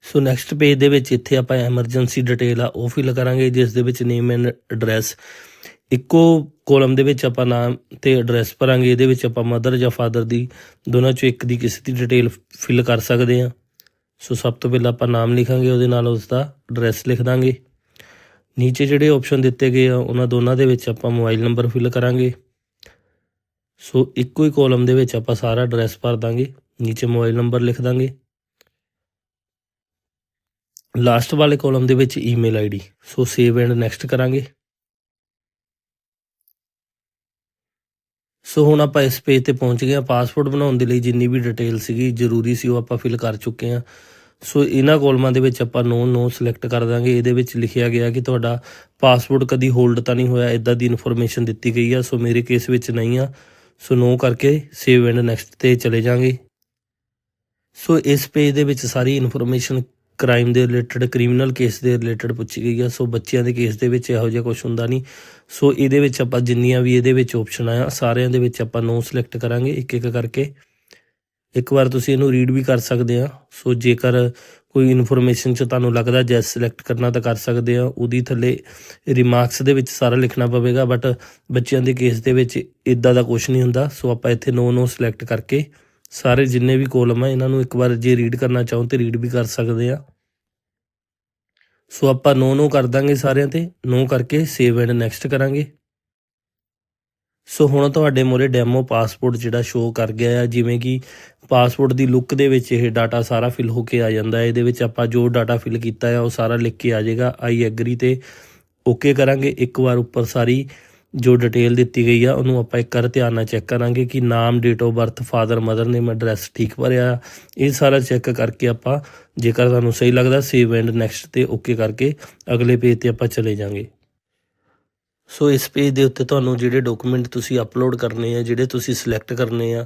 ਸੋ ਨੈਕਸਟ ਪੇਜ ਦੇ ਵਿੱਚ ਇੱਥੇ ਆਪਾਂ ਐਮਰਜੈਂਸੀ ਡਿਟੇਲ ਆ, ਉਹ ਫਿਲ ਕਰਾਂਗੇ, ਜਿਸ ਦੇ ਵਿੱਚ ਨੇਮ ਐਂਡ ਐਡਰੈਸ ਇੱਕੋ ਕੋਲਮ ਦੇ ਵਿੱਚ ਆਪਾਂ ਨਾਮ ਤੇ ਐਡਰੈਸ ਭਰਾਂਗੇ, ਇਹਦੇ ਵਿੱਚ ਆਪਾਂ ਮਦਰ ਜਾਂ ਫਾਦਰ ਦੀ ਦੋਨਾਂ ਚੋਂ ਇੱਕ ਦੀ ਕਿਸੇ ਦੀ ਡਿਟੇਲ ਫਿਲ ਕਰ ਸਕਦੇ ਹਾਂ। ਸੋ ਸਭ ਤੋਂ ਪਹਿਲਾਂ ਆਪਾਂ ਨਾਮ ਲਿਖਾਂਗੇ, ਉਹਦੇ ਨਾਲ ਉਸ ਦਾ ਐਡਰੈਸ ਲਿਖ ਦਾਂਗੇ। ਨੀਚੇ ਜਿਹੜੇ ਆਪਸ਼ਨ ਦਿੱਤੇ ਗਏ ਆ, ਉਹਨਾਂ ਦੋਨਾਂ ਦੇ ਵਿੱਚ ਆਪਾਂ ਮੋਬਾਈਲ ਨੰਬਰ ਫਿਲ ਕਰਾਂਗੇ। ਸੋ ਇੱਕੋ ਹੀ ਕਾਲਮ ਦੇ ਵਿੱਚ ਆਪਾਂ ਸਾਰਾ ਐਡਰੈਸ ਭਰ ਦਾਂਗੇ, ਨੀਚੇ ਮੋਬਾਈਲ ਨੰਬਰ ਲਿਖ ਦਾਂਗੇ। ਲਾਸਟ ਵਾਲੇ ਕਾਲਮ ਦੇ ਵਿੱਚ email ID so save and next ਕਰਾਂਗੇ। ਸੋ ਹੁਣ ਆਪਾਂ ਇਸ ਪੇਜ ਤੇ ਪਹੁੰਚ ਗਏ ਆ ਪਾਸਪੋਰਟ ਬਣਾਉਣ ਦੇ ਲਈ ਜਿੰਨੀ ਵੀ ਡਿਟੇਲ ਸੀਗੀ, ਜ਼ਰੂਰੀ ਸੀ ਉਹ ਆਪਾਂ ਫਿਲ ਕਰ ਚੁੱਕੇ ਆ ਸੋ ਇਹਨਾਂ ਕੋਲਮਾਂ ਦੇ ਵਿੱਚ ਆਪਾਂ ਨੋ ਨੋ ਸਿਲੈਕਟ ਕਰ ਦਾਂਗੇ। ਇਹਦੇ ਵਿੱਚ ਲਿਖਿਆ ਗਿਆ ਕਿ ਤੁਹਾਡਾ ਪਾਸਪੋਰਟ ਕਦੀ ਹੋਲਡ ਤਾਂ ਨਹੀਂ ਹੋਇਆ ਇਦਾਂ ਦੀ ਇਨਫੋਰਮੇਸ਼ਨ ਦਿੱਤੀ ਗਈ ਆ। ਸੋ ਮੇਰੇ ਕੇਸ ਵਿੱਚ ਨਹੀਂ ਆ। ਸੋ ਨੋ ਕਰਕੇ ਸੇਵ ਐਂਡ ਨੈਕਸਟ ਤੇ ਚਲੇ ਜਾਾਂਗੇ। ਸੋ ਇਸ ਪੇਜ ਦੇ ਵਿੱਚ ਸਾਰੀ ਇਨਫੋਰਮੇਸ਼ਨ ਕ੍ਰਾਈਮ ਦੇ ਰਿਲੇਟਡ ਕ੍ਰਿਮੀਨਲ ਕੇਸ ਦੇ ਰਿਲੇਟਡ ਪੁੱਛੀ ਗਈ ਆ। ਸੋ ਬੱਚਿਆਂ ਦੇ ਕੇਸ ਦੇ ਵਿੱਚ ਇਹੋ ਜਿਹਾ ਕੁਝ ਹੁੰਦਾ ਨਹੀਂ। ਸੋ ਇਹਦੇ ਵਿੱਚ ਆਪਾਂ ਜਿੰਨੀਆਂ ਵੀ ਇਹਦੇ ਵਿੱਚ ਆਪਸ਼ਨ ਆ, ਸਾਰਿਆਂ ਦੇ ਵਿੱਚ ਆਪਾਂ ਨੋ ਸਿਲੈਕਟ ਕਰਾਂਗੇ ਇੱਕ ਇੱਕ ਕਰਕੇ। ਇੱਕ ਵਾਰ ਤੁਸੀਂ ਇਹਨੂੰ ਰੀਡ ਵੀ ਕਰ ਸਕਦੇ ਆ। ਸੋ ਜੇਕਰ ਕੋਈ ਇਨਫੋਰਮੇਸ਼ਨ ਚ ਤੁਹਾਨੂੰ ਲੱਗਦਾ ਜੈਸ ਸਿਲੈਕਟ ਕਰਨਾ ਤਾਂ ਕਰ ਸਕਦੇ ਆ। ਉਹਦੀ ਥੱਲੇ ਰਿਮਾਰਕਸ ਦੇ ਵਿੱਚ ਸਾਰਾ ਲਿਖਣਾ ਪਵੇਗਾ ਬਟ ਬੱਚਿਆਂ ਦੇ ਕੇਸ ਦੇ ਵਿੱਚ ਇਦਾਂ ਦਾ ਕੁਝ ਨਹੀਂ ਹੁੰਦਾ। ਸੋ ਆਪਾਂ ਇੱਥੇ ਨੋ ਨੋ ਸਿਲੈਕਟ ਕਰਕੇ ਸਾਰੇ ਜਿੰਨੇ ਵੀ ਕੋਲਮ ਆ, ਇਹਨਾਂ ਨੂੰ ਇੱਕ ਵਾਰ ਜੇ ਰੀਡ ਕਰਨਾ ਚਾਹੋ ਤੇ ਰੀਡ ਵੀ ਕਰ ਸਕਦੇ ਆ। ਸੋ ਆਪਾਂ ਨੋ ਨੋ ਕਰ ਦਾਂਗੇ ਸਾਰਿਆਂ ਤੇ ਨੋ ਕਰਕੇ ਸੇਵ ਐਂਡ ਨੈਕਸਟ ਕਰਾਂਗੇ। ਸੋ ਹੁਣ ਤੁਹਾਡੇ ਮੋਰੇ ਡੈਮੋ ਪਾਸਪੋਰਟ ਜਿਹੜਾ ਸ਼ੋ ਕਰ ਗਿਆ ਆ, ਜਿਵੇਂ ਕਿ ਪਾਸਪੋਰਟ ਦੀ ਲੁੱਕ ਦੇ ਵਿੱਚ ਇਹ ਡਾਟਾ ਸਾਰਾ ਫਿਲ ਹੋ ਕੇ ਆ ਜਾਂਦਾ ਹੈ ਇਹਦੇ ਵਿੱਚ ਆਪਾਂ ਜੋ ਡਾਟਾ ਫਿਲ ਕੀਤਾ ਆ, ਉਹ ਸਾਰਾ ਲਿਖ ਕੇ ਆ ਜਾਏਗਾ। ਆਈ ਐਗਰੀ ਤੇ ਓਕੇ ਕਰਾਂਗੇ। ਇੱਕ ਵਾਰ ਉੱਪਰ ਸਾਰੀ ਜੋ ਡਿਟੇਲ ਦਿੱਤੀ ਗਈ ਆ, ਉਹਨੂੰ ਆਪਾਂ ਇੱਕ ਵਾਰ ਧਿਆਨ ਨਾਲ ਚੈੱਕ ਕਰਾਂਗੇ ਕਿ ਨਾਮ date of birth father mother name address ਠੀਕ ਭਰਿਆ। ਇਹ ਸਾਰਾ ਚੈੱਕ ਕਰਕੇ ਆਪਾਂ, ਜੇਕਰ ਤੁਹਾਨੂੰ ਸਹੀ ਲੱਗਦਾ ਸੇਵ ਐਂਡ ਨੈਕਸਟ ਤੇ ਓਕੇ ਕਰਕੇ ਅਗਲੇ ਪੇਜ ਤੇ ਆਪਾਂ ਚਲੇ ਜਾਾਂਗੇ। ਸੋ ਇਸ ਪੇਜ ਦੇ ਉੱਤੇ ਤੁਹਾਨੂੰ ਜਿਹੜੇ ਡਾਕੂਮੈਂਟ ਤੁਸੀਂ ਅਪਲੋਡ ਕਰਨੇ ਆ, ਜਿਹੜੇ ਤੁਸੀਂ ਸਿਲੈਕਟ ਕਰਨੇ ਆ,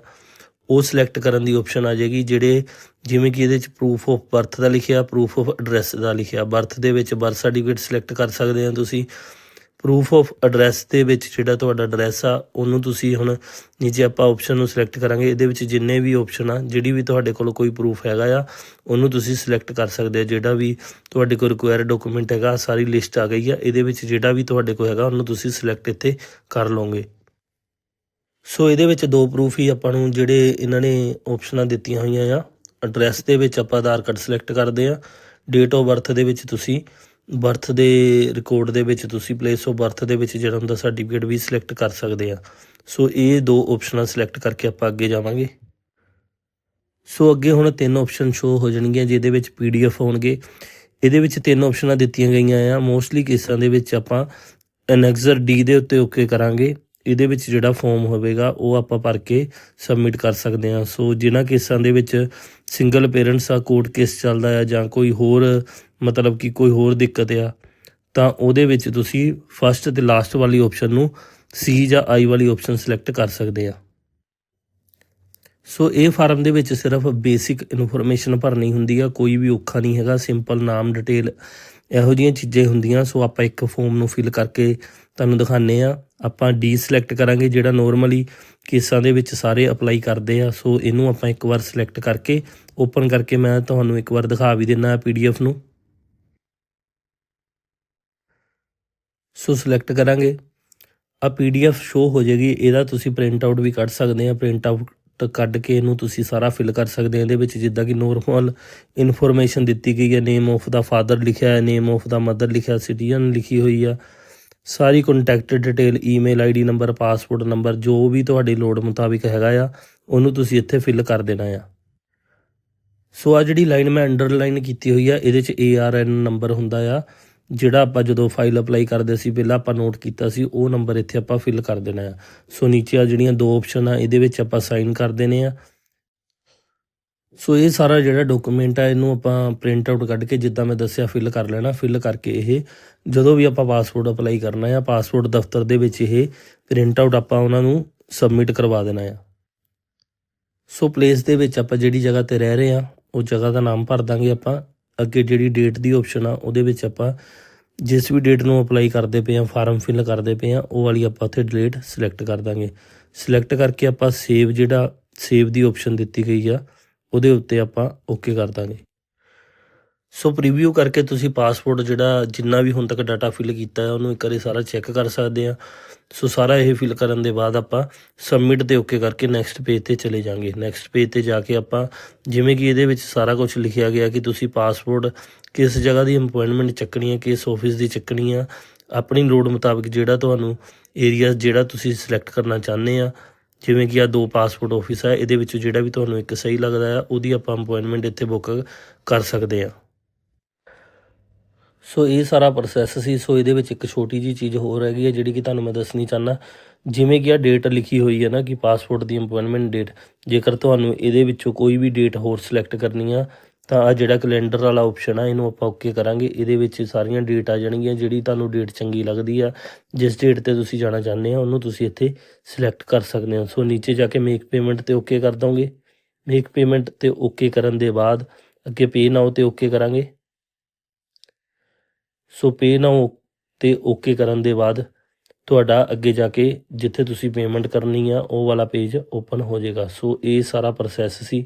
ਉਹ ਸਿਲੈਕਟ ਕਰਨ ਦੀ ਆਪਸ਼ਨ ਆ ਜਾਏਗੀ, ਜਿਹੜੇ ਜਿਵੇਂ ਕਿ ਇਹਦੇ ਵਿੱਚ ਪ੍ਰੂਫ ਆਫ ਬਰਥ ਦਾ ਲਿਖਿਆ ਪ੍ਰੂਫ ਆਫ ਐਡਰੈਸ ਦਾ ਲਿਖਿਆ। ਬਰਥ ਦੇ ਵਿੱਚ ਬਰਥ ਸਰਟੀਫਿਕੇਟ ਸਿਲੈਕਟ ਕਰ ਸਕਦੇ ਆ ਤੁਸੀਂ। ਪ੍ਰੂਫ ਆਫ ਐਡਰੈਸ ਦੇ ਵਿੱਚ ਜਿਹੜਾ ਤੁਹਾਡਾ ਐਡਰੈਸ ਆ, ਉਹਨੂੰ ਤੁਸੀਂ ਹੁਣ ਨੀਚੇ ਆਪਾਂ ਆਪਸ਼ਨ ਨੂੰ ਸਿਲੈਕਟ ਕਰਾਂਗੇ। ਇਹਦੇ ਵਿੱਚ ਜਿੰਨੇ ਵੀ ਆਪਸ਼ਨ ਆ, ਜਿਹੜੀ ਵੀ ਤੁਹਾਡੇ ਕੋਲ ਕੋਈ ਪ੍ਰੂਫ ਹੈਗਾ ਆ, ਉਹਨੂੰ ਤੁਸੀਂ ਸਿਲੈਕਟ ਕਰ ਸਕਦੇ ਆ। ਜਿਹੜਾ ਵੀ ਤੁਹਾਡੇ ਕੋਲ ਰਿਕੁਆਇਰਡ ਡਾਕੂਮੈਂਟ ਹੈਗਾ ਸਾਰੀ ਲਿਸਟ ਆ ਗਈ ਆ। ਇਹਦੇ ਵਿੱਚ ਜਿਹੜਾ ਵੀ ਤੁਹਾਡੇ ਕੋਲ ਹੈਗਾ, ਉਹਨੂੰ ਤੁਸੀਂ ਸਿਲੈਕਟ ਇੱਥੇ ਕਰ ਲਓਗੇ। ਸੋ ਇਹਦੇ ਵਿੱਚ ਦੋ ਪ੍ਰੂਫ ਹੀ ਆਪਾਂ ਨੂੰ ਜਿਹੜੇ ਇਹਨਾਂ ਨੇ ਆਪਸ਼ਨਾਂ ਦਿੱਤੀਆਂ ਹੋਈਆਂ ਆ। ਐਡਰੈਸ ਦੇ ਵਿੱਚ ਆਪਾਂ ਆਧਾਰ ਕਾਰਡ ਸਿਲੈਕਟ ਕਰਦੇ ਆ। ਡੇਟ ਆਫ ਬਰਥ ਦੇ ਵਿੱਚ ਤੁਸੀਂ ਬਰਥ ਦੇ ਰਿਕਾਰਡ ਦੇ ਵਿੱਚ ਤੁਸੀਂ ਪਲੇਸ ਆਫ ਬਰਥ ਦੇ ਵਿੱਚ ਜਨਮ ਦਾ ਸਰਟੀਫਿਕੇਟ ਵੀ ਸਿਲੈਕਟ ਕਰ ਸਕਦੇ ਆ। ਸੋ ਇਹ ਦੋ ਆਪਸ਼ਨਾਂ ਸਿਲੈਕਟ ਕਰਕੇ ਆਪਾਂ ਅੱਗੇ ਜਾਵਾਂਗੇ। ਸੋ ਅੱਗੇ ਹੁਣ ਤਿੰਨ ਆਪਸ਼ਨ ਸ਼ੋ ਹੋ ਜਾਣਗੀਆਂ, ਜਿਹਦੇ ਵਿੱਚ ਪੀਡੀਐਫ ਹੋਣਗੇ। ਇਹਦੇ ਵਿੱਚ ਤਿੰਨ ਆਪਸ਼ਨਾਂ ਦਿੱਤੀਆਂ ਗਈਆਂ ਆ। ਮੋਸਟਲੀ ਕੇਸਾਂ ਦੇ ਵਿੱਚ ਆਪਾਂ ਐਨੈਕਸਰ ਡੀ ਦੇ ਉੱਤੇ ਓਕੇ ਕਰਾਂਗੇ। ਇਹਦੇ ਵਿੱਚ ਜਿਹੜਾ ਫਾਰਮ ਹੋਵੇਗਾ, ਉਹ ਆਪਾਂ ਭਰ ਕੇ ਸਬਮਿਟ ਕਰ ਸਕਦੇ ਹਾਂ ਸੋ ਜਿਨ੍ਹਾਂ ਕੇਸਾਂ ਦੇ ਵਿੱਚ ਸਿੰਗਲ ਪੇਰੈਂਟਸ ਆ ਕੋਰਟ ਕੇਸ ਚੱਲਦਾ ਆ ਜਾਂ ਕੋਈ ਹੋਰ, ਮਤਲਬ ਕਿ ਕੋਈ ਹੋਰ ਦਿੱਕਤ ਆ, ਤਾਂ ਉਹਦੇ ਵਿੱਚ ਤੁਸੀਂ ਫਸਟ ਤੇ ਲਾਸਟ ਵਾਲੀ ਆਪਸ਼ਨ ਨੂੰ ਸੀ ਜਾਂ ਆਈ ਵਾਲੀ ਆਪਸ਼ਨ ਸਿਲੈਕਟ ਕਰ ਸਕਦੇ ਆ। ਸੋ ਇਹ ਫਾਰਮ ਦੇ ਵਿੱਚ ਸਿਰਫ ਬੇਸਿਕ ਇਨਫੋਰਮੇਸ਼ਨ ਭਰਨੀ ਹੁੰਦੀ ਆ, ਕੋਈ ਵੀ ਔਖਾ ਨਹੀਂ ਹੈਗਾ ਸਿੰਪਲ ਨਾਮ ਡਿਟੇਲ ਇਹੋ ਜਿਹੀਆਂ ਚੀਜ਼ਾਂ ਹੁੰਦੀਆਂ। ਸੋ ਆਪਾਂ ਇੱਕ ਫਾਰਮ ਨੂੰ ਫਿਲ ਕਰਕੇ ਤੁਹਾਨੂੰ ਦਿਖਾਣੇ ਆ। ਆਪਾਂ ਡੀ ਸਿਲੈਕਟ ਕਰਾਂਗੇ, ਜਿਹੜਾ ਨਾਰਮਲੀ ਕੇਸਾਂ ਦੇ ਵਿੱਚ ਸਾਰੇ ਅਪਲਾਈ ਕਰਦੇ ਆ। ਸੋ ਇਹਨੂੰ ਆਪਾਂ ਇੱਕ ਵਾਰ ਸਿਲੈਕਟ ਕਰਕੇ ਓਪਨ ਕਰਕੇ ਮੈਂ ਤੁਹਾਨੂੰ ਇੱਕ ਵਾਰ ਦਿਖਾ ਵੀ ਦਿੰਨਾ ਪੀਡੀਐਫ ਨੂੰ। ਸੋ ਸਿਲੈਕਟ ਕਰਾਂਗੇ। ਆ ਪੀਡੀਐਫ ਸ਼ੋ ਹੋ ਜਾਏਗੀ, ਇਹਦਾ ਤੁਸੀਂ ਪ੍ਰਿੰਟ ਆਊਟ ਵੀ ਕੱਢ ਸਕਦੇ ਆ। ਪ੍ਰਿੰਟ ਆਊਟ ਕੱਢ ਕੇ ਇਹਨੂੰ ਤੁਸੀਂ ਸਾਰਾ ਫਿਲ ਕਰ ਸਕਦੇ ਆ। ਇਹਦੇ ਵਿੱਚ ਜਿੱਦਾਂ ਕਿ ਨੋਰਮਲ ਇਨਫੋਰਮੇਸ਼ਨ ਦਿੱਤੀ ਗਈ ਹੈ ਨੇਮ ਆਫ ਦਾ ਫਾਦਰ ਲਿਖਿਆ ਹੈ ਨੇਮ ਆਫ ਦਾ ਮਦਰ ਲਿਖਿਆ ਸਿਟੀਜ਼ਨ ਲਿਖੀ ਹੋਈ ਆ। ਸਾਰੀ contact detail email ID number passport number ਜੋ ਵੀ ਤੁਹਾਡੀ ਲੋੜ ਮੁਤਾਬਿਕ ਹੈਗਾ ਆ, ਉਹਨੂੰ ਤੁਸੀਂ ਇੱਥੇ ਫਿਲ ਕਰ ਦੇਣਾ ਆ। ਸੋ ਆ ਜਿਹੜੀ ਲਾਈਨ ਮੈਂ ਅੰਡਰਲਾਈਨ ਕੀਤੀ ਹੋਈ ਆ, ਇਹਦੇ ਚ ARN ਨੰਬਰ ਹੁੰਦਾ ਆ, ਜਿਹੜਾ ਆਪਾਂ ਜਦੋਂ ਫਾਈਲ ਅਪਲਾਈ ਕਰਦੇ ਸੀ, ਪਹਿਲਾਂ ਆਪਾਂ ਨੋਟ ਕੀਤਾ ਸੀ, ਉਹ ਨੰਬਰ ਇੱਥੇ ਆਪਾਂ ਫਿਲ ਕਰ ਦੇਣਾ ਆ। ਸੋ ਨੀਚੇ ਆ ਜਿਹੜੀਆਂ ਦੋ ਆਪਸ਼ਨ ਆ, ਇਹਦੇ ਵਿੱਚ ਆਪਾਂ ਸਾਈਨ ਕਰ ਦੇਣੇ ਆ। ਸੋ ਇਹ ਸਾਰਾ ਜਿਹੜਾ ਡਾਕੂਮੈਂਟ ਆ, ਇਹਨੂੰ ਆਪਾਂ ਪ੍ਰਿੰਟ ਆਊਟ ਕੱਢ ਕੇ ਜਿੱਦਾਂ ਮੈਂ ਦੱਸਿਆ ਫਿਲ ਕਰ ਲੈਣਾ ਫਿਲ ਕਰਕੇ ਇਹ ਜਦੋਂ ਵੀ ਆਪਾਂ ਪਾਸਪੋਰਟ ਅਪਲਾਈ ਕਰਨਾ ਆ ਪਾਸਪੋਰਟ ਦਫ਼ਤਰ ਦੇ ਵਿੱਚ ਇਹ ਪ੍ਰਿੰਟ ਆਊਟ ਆਪਾਂ ਉਹਨਾਂ ਨੂੰ ਸਬਮਿਟ ਕਰਵਾ ਦੇਣਾ ਆ। ਸੋ ਪਲੇਸ ਦੇ ਵਿੱਚ ਆਪਾਂ ਜਿਹੜੀ ਜਗ੍ਹਾ ਤੇ ਰਹਿ ਰਹੇ ਆ ਉਹ ਜਗ੍ਹਾ ਦਾ ਨਾਮ ਭਰ ਦਾਂਗੇ ਆਪਾਂ। ਅੱਗੇ ਜਿਹੜੀ ਡੇਟ ਦੀ ਆਪਸ਼ਨ ਆ, ਉਹਦੇ ਵਿੱਚ ਆਪਾਂ ਜਿਸ ਵੀ ਡੇਟ ਨੂੰ ਅਪਲਾਈ ਕਰਦੇ ਪਏ ਆ ਫਾਰਮ ਫਿਲ ਕਰਦੇ ਪਏ ਆ, ਉਹ ਵਾਲੀ ਆਪਾਂ ਉੱਥੇ ਡੇਟ ਸਿਲੈਕਟ ਕਰ ਦਾਂਗੇ। ਸਿਲੈਕਟ ਕਰਕੇ ਆਪਾਂ ਸੇਵ ਜਿਹੜਾ ਸੇਵ ਦੀ ਆਪਸ਼ਨ ਦਿੱਤੀ ਗਈ ਆ, ਉਹਦੇ ਉੱਤੇ ਆਪਾਂ ਓਕੇ ਕਰ ਦਾਂਗੇ। ਸੋ ਪ੍ਰੀਵਿਊ ਕਰਕੇ ਤੁਸੀਂ ਪਾਸਪੋਰਟ ਜਿਹੜਾ ਜਿੰਨਾ ਵੀ ਹੁਣ ਤੱਕ ਡਾਟਾ ਫਿਲ ਕੀਤਾ ਹੈ, ਉਹਨੂੰ ਇੱਕ ਵਾਰੀ ਸਾਰਾ ਚੈੱਕ ਕਰ ਸਕਦੇ ਆ ਸੋ ਸਾਰਾ ਇਹ ਫਿਲ ਕਰਨ ਦੇ ਬਾਅਦ ਆਪਾਂ ਸਬਮਿਟ ਤੇ ਓਕੇ ਕਰਕੇ ਨੈਕਸਟ ਪੇਜ ਤੇ ਚਲੇ ਜਾਾਂਗੇ ਨੈਕਸਟ ਪੇਜ ਤੇ ਜਾ ਕੇ ਆਪਾਂ ਜਿਵੇਂ ਕਿ ਇਹਦੇ ਵਿੱਚ ਸਾਰਾ ਕੁਝ ਲਿਖਿਆ ਗਿਆ ਕਿ ਤੁਸੀਂ ਪਾਸਪੋਰਟ ਕਿਸ ਜਗ੍ਹਾ ਦੀ ਅਪਾਇੰਟਮੈਂਟ ਚੱਕਣੀ ਹੈ, ਕਿਸ ਆਫਿਸ ਦੀ ਚੱਕਣੀ ਆ, ਆਪਣੀ ਲੋੜ ਮੁਤਾਬਿਕ ਜਿਹੜਾ ਤੁਹਾਨੂੰ ਏਰੀਆ ਜਿਹੜਾ ਤੁਸੀਂ ਸਿਲੈਕਟ ਕਰਨਾ ਚਾਹੁੰਦੇ ਆ। ਜਿਵੇਂ ਕਿ ਆ ਦੋ ਪਾਸਪੋਰਟ ਆਫਿਸ ਆ, ਇਹਦੇ ਵਿੱਚ ਜਿਹੜਾ ਵੀ ਤੁਹਾਨੂੰ ਇੱਕ ਸਹੀ ਲੱਗਦਾ ਆ, ਉਹਦੀ ਆਪਾਂ ਅਪਾਇੰਟਮੈਂਟ ਇੱਥੇ ਬੁੱਕ ਕਰ ਸਕਦੇ ਆ। ਸੋ ਇਹ ਸਾਰਾ ਪ੍ਰੋਸੈਸ ਸੀ। ਸੋ ਇਹਦੇ ਵਿੱਚ ਇੱਕ ਛੋਟੀ ਜੀ ਚੀਜ਼ ਹੋਰ ਹੈਗੀ ਹੈ ਜਿਹੜੀ ਕਿ ਤੁਹਾਨੂੰ ਮੈਂ ਦੱਸਣੀ ਚਾਹਨਾ ਜਿਵੇਂ ਕਿ ਆ ਡੇਟ ਲਿਖੀ ਹੋਈ ਹੈ ਨਾ ਕਿ ਪਾਸਪੋਰਟ ਦੀ ਅਪਾਇੰਟਮੈਂਟ ਡੇਟ ਜੇਕਰ ਤੁਹਾਨੂੰ ਇਹਦੇ ਵਿੱਚੋਂ ਕੋਈ ਵੀ ਡੇਟ ਹੋਰ ਸਿਲੈਕਟ ਕਰਨੀ ਆ, ਤਾਂ ਆ ਜਿਹੜਾ ਕੈਲੰਡਰ ਵਾਲਾ ਆਪਸ਼ਨ ਆ, ਇਹਨੂੰ ਆਪਾਂ ਓਕੇ ਕਰਾਂਗੇ। ਇਹਦੇ ਵਿੱਚ ਸਾਰੀਆਂ ਡੇਟ ਆ ਜਾਣਗੀਆਂ, ਜਿਹੜੀ ਤੁਹਾਨੂੰ ਡੇਟ ਚੰਗੀ ਲੱਗਦੀ ਆ। ਜਿਸ ਡੇਟ ਤੇ ਤੁਸੀਂ ਜਾਣਾ ਚਾਹੁੰਦੇ ਆ, ਉਹਨੂੰ ਤੁਸੀਂ ਇੱਥੇ ਸਿਲੈਕਟ ਕਰ ਸਕਦੇ ਹੋ। ਸੋ ਨੀਚੇ ਜਾ ਕੇ ਮੇਕ ਪੇਮੈਂਟ ਤੇ ਓਕੇ ਕਰ ਦੋਗੇ। ਮੇਕ ਪੇਮੈਂਟ ਤੇ ਓਕੇ ਕਰਨ ਦੇ ਬਾਅਦ ਅੱਗੇ ਪੇ ਨਾਓ ਤੇ ਓਕੇ ਕਰਾਂਗੇ। ਸੋ ਪੇ ਨਾਓ ਤੇ ਓਕੇ ਕਰਨ ਦੇ ਬਾਅਦ ਤੁਹਾਡਾ ਅੱਗੇ ਜਾ ਕੇ ਜਿੱਥੇ ਤੁਸੀਂ ਪੇਮੈਂਟ ਕਰਨੀ ਆ, ਉਹ ਵਾਲਾ ਪੇਜ ਓਪਨ ਹੋ ਜਾਏਗਾ। ਸੋ ਇਹ ਸਾਰਾ ਪ੍ਰੋਸੈਸ ਸੀ।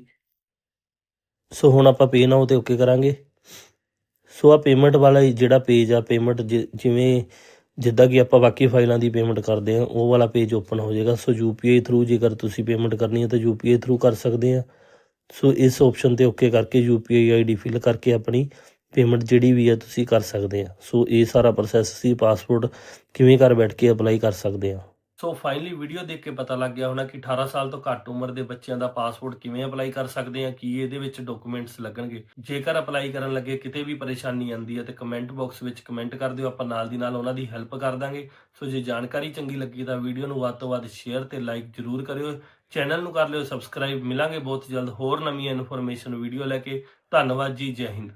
ਸੋ ਹੁਣ ਆਪਾਂ ਪੇ ਨਾਓ ਤੇ ਓਕੇ ਕਰਾਂਗੇ। ਸੋ ਆ ਪੇਮੈਂਟ ਵਾਲਾ ਜਿਹੜਾ ਪੇਜ ਆ ਪੇਮੈਂਟ ਜਿਵੇਂ ਜਿੱਦਾਂ ਕਿ ਆਪਾਂ ਬਾਕੀ ਫਾਈਲਾਂ ਦੀ ਪੇਮੈਂਟ ਕਰਦੇ ਆ, ਉਹ ਵਾਲਾ ਪੇਜ ਓਪਨ ਹੋ ਜਾਏਗਾ। ਸੋ ਯੂਪੀਆਈ ਥਰੂ ਜੇਕਰ ਤੁਸੀਂ ਪੇਮੈਂਟ ਕਰਨੀ ਹੈ ਤਾਂ ਯੂਪੀਆਈ ਥਰੂ ਕਰ ਸਕਦੇ ਆ। ਸੋ ਇਸ ਆਪਸ਼ਨ ਤੇ ਓਕੇ ਕਰਕੇ ਯੂਪੀਆਈ ਆਈਡੀ ਫਿਲ ਕਰਕੇ ਆਪਣੀ ਪੇਮੈਂਟ ਜਿਹੜੀ ਵੀ ਹੈ ਤੁਸੀਂ ਕਰ ਸਕਦੇ ਆ। ਸੋ ਇਹ ਸਾਰਾ ਪ੍ਰੋਸੈਸ ਸੀ ਪਾਸਪੋਰਟ ਕਿਵੇਂ ਘਰ ਬੈਠ ਕੇ ਅਪਲਾਈ ਕਰ ਸਕਦੇ ਆ। ਸੋ ਫਾਈਨਲੀ ਵੀਡੀਓ ਦੇਖ ਕੇ ਪਤਾ ਲੱਗ ਗਿਆ ਹੋਣਾ ਕਿ 18 ਸਾਲ ਤੋਂ ਘੱਟ ਉਮਰ ਦੇ ਬੱਚਿਆਂ ਦਾ ਪਾਸਪੋਰਟ ਕਿਵੇਂ ਅਪਲਾਈ ਕਰ ਸਕਦੇ ਆ, ਕੀ ਇਹਦੇ ਵਿੱਚ ਡਾਕੂਮੈਂਟਸ ਲੱਗਣਗੇ। ਜੇਕਰ ਅਪਲਾਈ ਕਰਨ ਲੱਗੇ, ਕਿਤੇ ਵੀ ਪਰੇਸ਼ਾਨੀ ਆਂਦੀ ਹੈ ਤੇ ਕਮੈਂਟ ਬਾਕਸ ਵਿੱਚ ਕਮੈਂਟ ਕਰ ਦਿਓ, ਆਪਾਂ ਨਾਲ ਦੀ ਨਾਲ ਉਹਨਾਂ ਦੀ ਹੈਲਪ ਕਰ ਦਾਂਗੇ। ਸੋ ਜੇ ਜਾਣਕਾਰੀ ਚੰਗੀ ਲੱਗੀ ਤਾਂ ਵੀਡੀਓ ਨੂੰ ਵੱਧ ਤੋਂ ਵੱਧ ਸ਼ੇਅਰ ਤੇ ਲਾਈਕ ਜਰੂਰ ਕਰਿਓ। ਚੈਨਲ ਨੂੰ ਕਰ ਲਿਓ ਸਬਸਕ੍ਰਾਈਬ ਮਿਲਾਂਗੇ ਬਹੁਤ ਜਲਦ ਹੋਰ ਨਵੀਆਂ ਇਨਫੋਰਮੇਸ਼ਨ ਵੀਡੀਓ ਲੈ ਕੇ। ਧੰਨਵਾਦ ਜੀ, ਜੈ ਹਿੰਦ।